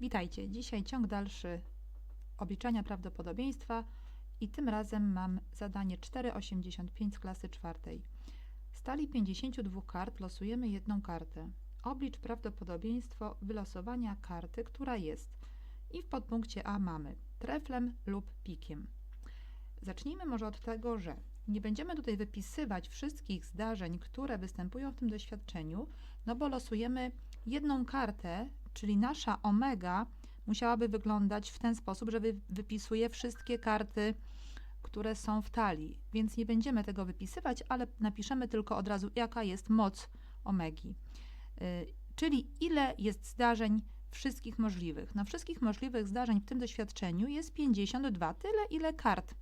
Witajcie. Dzisiaj ciąg dalszy obliczania prawdopodobieństwa i tym razem mam zadanie 4,85 z klasy czwartej. Z talii 52 kart losujemy jedną kartę. Oblicz prawdopodobieństwo wylosowania karty, która jest. I w podpunkcie A mamy treflem lub pikiem. Zacznijmy może od tego, że nie będziemy tutaj wypisywać wszystkich zdarzeń, które występują w tym doświadczeniu, no bo losujemy jedną kartę, czyli nasza omega musiałaby wyglądać w ten sposób, że wy, wypisuje wszystkie karty, które są w talii. Więc nie będziemy tego wypisywać, ale napiszemy tylko od razu, jaka jest moc omegi. Y, czyli ile jest zdarzeń wszystkich możliwych. No wszystkich możliwych zdarzeń w tym doświadczeniu jest 52, tyle ile kart.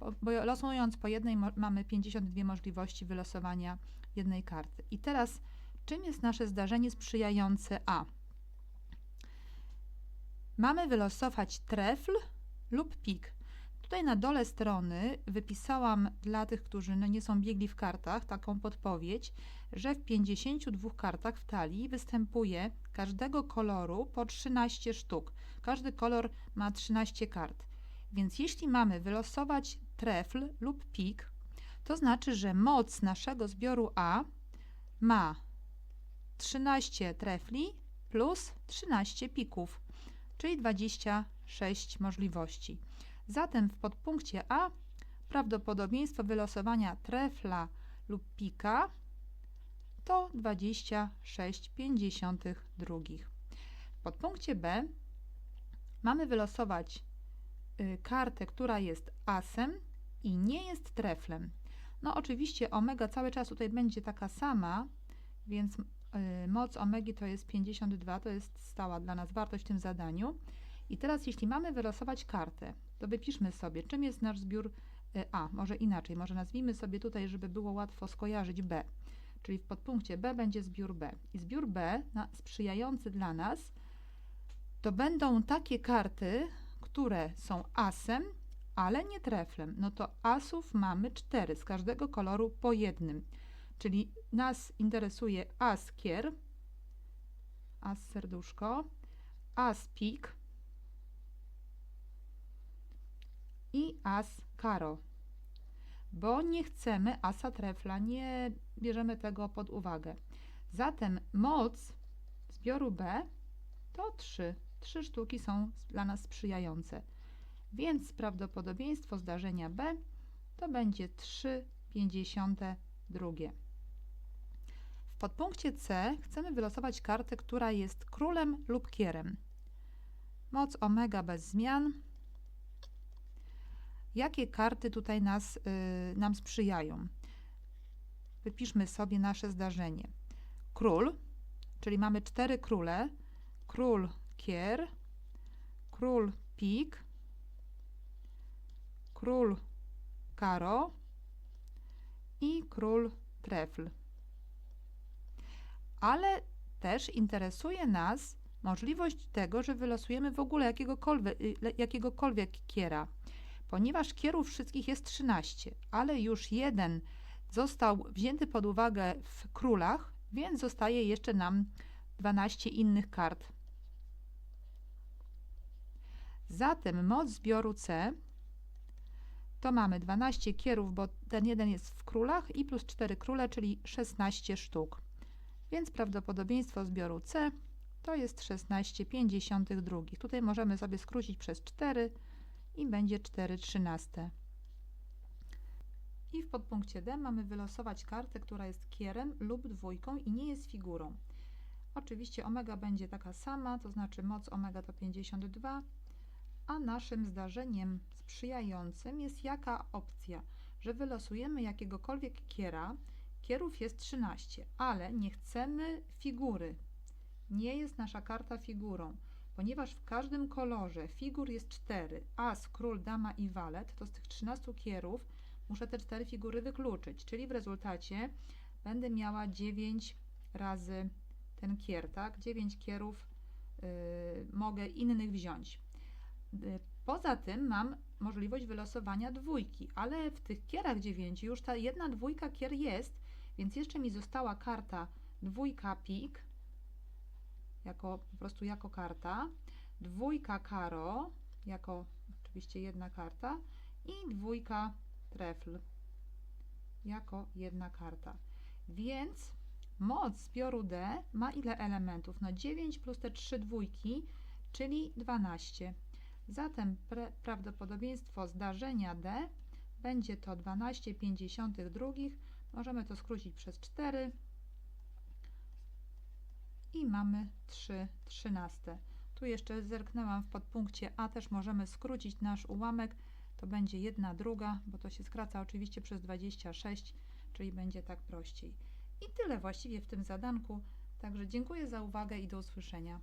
Bo, bo losując po jednej mamy 52 możliwości wylosowania jednej karty. I teraz czym jest nasze zdarzenie sprzyjające A? Mamy wylosować trefl lub pik. Tutaj na dole strony wypisałam dla tych, którzy no nie są biegli w kartach, taką podpowiedź, że w 52 kartach w talii występuje każdego koloru po 13 sztuk. Każdy kolor ma 13 kart. Więc jeśli mamy wylosować trefl lub pik, to znaczy, że moc naszego zbioru A ma 13 trefli plus 13 pików, czyli 26 możliwości. Zatem w podpunkcie A prawdopodobieństwo wylosowania trefla lub pika to 26,52. W podpunkcie B mamy wylosować y, kartę, która jest asem i nie jest treflem. No oczywiście omega cały czas tutaj będzie taka sama, więc moc omegi to jest 52, to jest stała dla nas wartość w tym zadaniu. I teraz jeśli mamy wylosować kartę, to wypiszmy sobie, czym jest nasz zbiór y, A. Może inaczej, może nazwijmy sobie tutaj, żeby było łatwo skojarzyć B. Czyli w podpunkcie B będzie zbiór B. I zbiór B, na, sprzyjający dla nas, to będą takie karty, które są asem, ale nie treflem. No to asów mamy cztery, z każdego koloru po jednym. Czyli nas interesuje as kier, as serduszko, as pik i as karo. Bo nie chcemy asa trefla, nie bierzemy tego pod uwagę. Zatem moc zbioru B to 3. Trzy sztuki są dla nas sprzyjające. Więc prawdopodobieństwo zdarzenia B to będzie 3,52. Podpunkcie C chcemy wylosować kartę, która jest królem lub kierem. Moc omega bez zmian. Jakie karty tutaj nas, y, nam sprzyjają? Wypiszmy sobie nasze zdarzenie. Król, czyli mamy cztery króle. Król kier, król pik, król karo i król trefl ale też interesuje nas możliwość tego, że wylosujemy w ogóle jakiegokolwiek, y, jakiegokolwiek kiera. Ponieważ kierów wszystkich jest 13, ale już jeden został wzięty pod uwagę w królach, więc zostaje jeszcze nam 12 innych kart. Zatem moc zbioru C to mamy 12 kierów, bo ten jeden jest w królach i plus 4 króle, czyli 16 sztuk. Więc prawdopodobieństwo zbioru C to jest 16,52. Tutaj możemy sobie skrócić przez 4 i będzie 4,13. I w podpunkcie D mamy wylosować kartę, która jest kierem lub dwójką i nie jest figurą. Oczywiście omega będzie taka sama, to znaczy moc omega to 52, a naszym zdarzeniem sprzyjającym jest jaka opcja, że wylosujemy jakiegokolwiek kiera, Kierów jest 13, ale nie chcemy figury. Nie jest nasza karta figurą, ponieważ w każdym kolorze figur jest 4, as, król, dama i walet, to z tych 13 kierów muszę te 4 figury wykluczyć, czyli w rezultacie będę miała 9 razy ten kier, tak? 9 kierów yy, mogę innych wziąć. Yy, poza tym mam możliwość wylosowania dwójki, ale w tych kierach 9 już ta jedna dwójka kier jest, więc jeszcze mi została karta dwójka pik, jako, po prostu jako karta. dwójka karo, jako oczywiście jedna karta i dwójka trefl, jako jedna karta. Więc moc zbioru D ma ile elementów? No 9 plus te 3 dwójki, czyli 12. Zatem prawdopodobieństwo zdarzenia D będzie to 12,52. Możemy to skrócić przez 4 i mamy 3 trzynaste. Tu jeszcze zerknęłam w podpunkcie A, też możemy skrócić nasz ułamek. To będzie 1 druga, bo to się skraca oczywiście przez 26, czyli będzie tak prościej. I tyle właściwie w tym zadanku. Także dziękuję za uwagę i do usłyszenia.